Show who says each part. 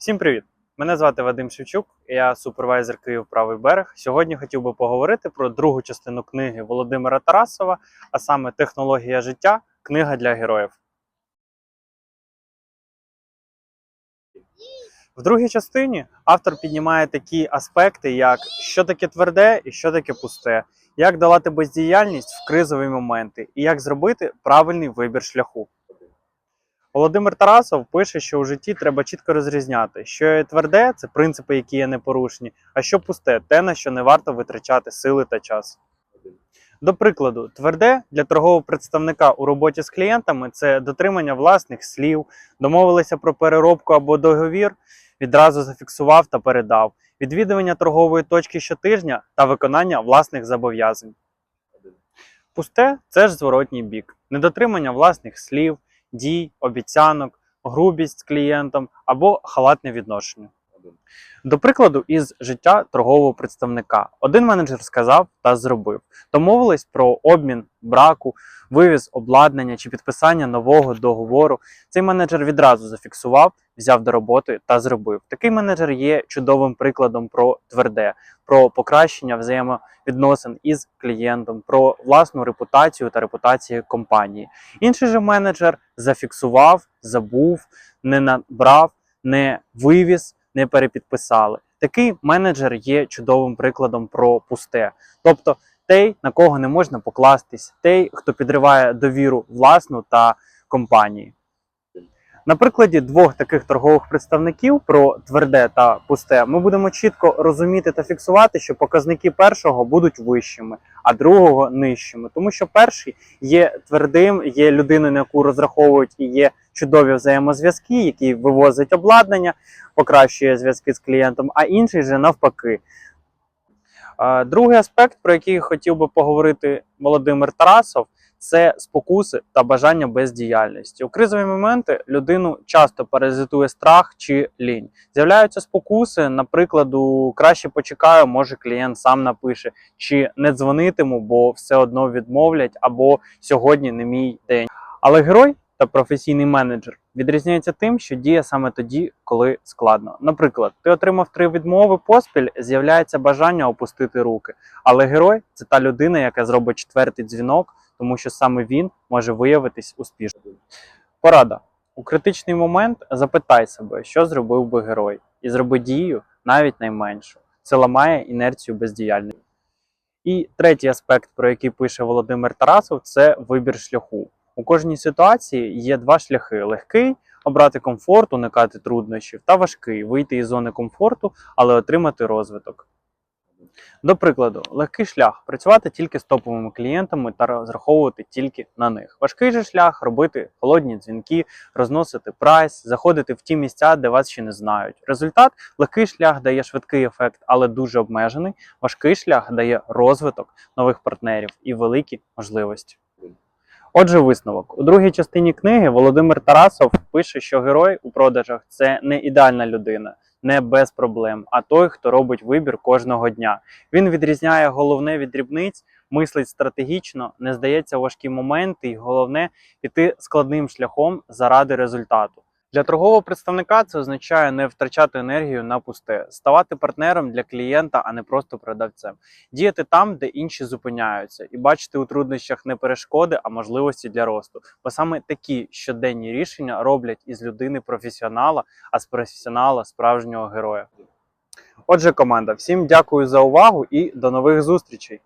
Speaker 1: Всім привіт! Мене звати Вадим Шевчук, я супервайзер Київ Правий берег. Сьогодні хотів би поговорити про другу частину книги Володимира Тарасова, а саме Технологія життя книга для героїв. В другій частині автор піднімає такі аспекти, як що таке тверде і що таке пусте, як долати бездіяльність в кризові моменти і як зробити правильний вибір шляху. Володимир Тарасов пише, що у житті треба чітко розрізняти, що є тверде це принципи, які є непорушні, а що пусте те, на що не варто витрачати сили та час. До прикладу, тверде для торгового представника у роботі з клієнтами це дотримання власних слів, домовилися про переробку або договір, відразу зафіксував та передав, відвідування торгової точки щотижня та виконання власних зобов'язань. Пусте це ж зворотній бік, недотримання власних слів, дій, обіцянок, грубість з клієнтом або халатне відношення. До прикладу, із життя торгового представника. Один менеджер сказав та зробив. Домовились про обмін браку, вивіз обладнання чи підписання нового договору. Цей менеджер відразу зафіксував, взяв до роботи та зробив. Такий менеджер є чудовим прикладом про тверде, про покращення взаємовідносин із клієнтом, про власну репутацію та репутацію компанії. Інший же менеджер зафіксував, забув, не набрав, не вивіз, не перепідписали. Такий менеджер є чудовим прикладом про пусте. Тобто той, на кого не можна покластись, той, хто підриває довіру власну та компанії. На прикладі двох таких торгових представників про тверде та пусте, ми будемо чітко розуміти та фіксувати, що показники першого будуть вищими, а другого нижчими. Тому що перший є твердим, є людиною, на яку розраховують і є чудові взаємозв'язки, які вивозить обладнання, покращує зв'язки з клієнтом, а інший же навпаки. Другий аспект, про який хотів би поговорити Володимир Тарасов, це спокуси та бажання бездіяльності. У кризові моменти людину часто паразитує страх чи лінь. З'являються спокуси, наприклад, краще почекаю, може клієнт сам напише, чи не дзвонитиму, бо все одно відмовлять, або сьогодні не мій день. Але герой та професійний менеджер відрізняється тим, що діє саме тоді, коли складно. Наприклад, ти отримав три відмови поспіль, з'являється бажання опустити руки. Але герой це та людина, яка зробить четвертий дзвінок, тому що саме він може виявитись успішним. Порада. У критичний момент запитай себе, що зробив би герой, і зроби дію навіть найменшу. Це ламає інерцію бездіяльності. І третій аспект, про який пише Володимир Тарасов, це вибір шляху. У кожній ситуації є два шляхи: легкий обрати комфорт, уникати труднощів, та важкий вийти із зони комфорту, але отримати розвиток. До прикладу, легкий шлях працювати тільки з топовими клієнтами та розраховувати тільки на них. Важкий же шлях робити холодні дзвінки, розносити прайс, заходити в ті місця, де вас ще не знають. Результат легкий шлях дає швидкий ефект, але дуже обмежений. Важкий шлях дає розвиток нових партнерів і великі можливості. Отже, висновок у другій частині книги Володимир Тарасов пише, що герой у продажах це не ідеальна людина, не без проблем, а той, хто робить вибір кожного дня. Він відрізняє головне від дрібниць, мислить стратегічно, не здається важкі моменти, і головне піти складним шляхом заради результату. Для торгового представника це означає не втрачати енергію на пусте, ставати партнером для клієнта, а не просто продавцем, діяти там, де інші зупиняються, і бачити у труднощах не перешкоди, а можливості для росту. Бо саме такі щоденні рішення роблять із людини професіонала, а з професіонала справжнього героя. Отже, команда, всім дякую за увагу і до нових зустрічей!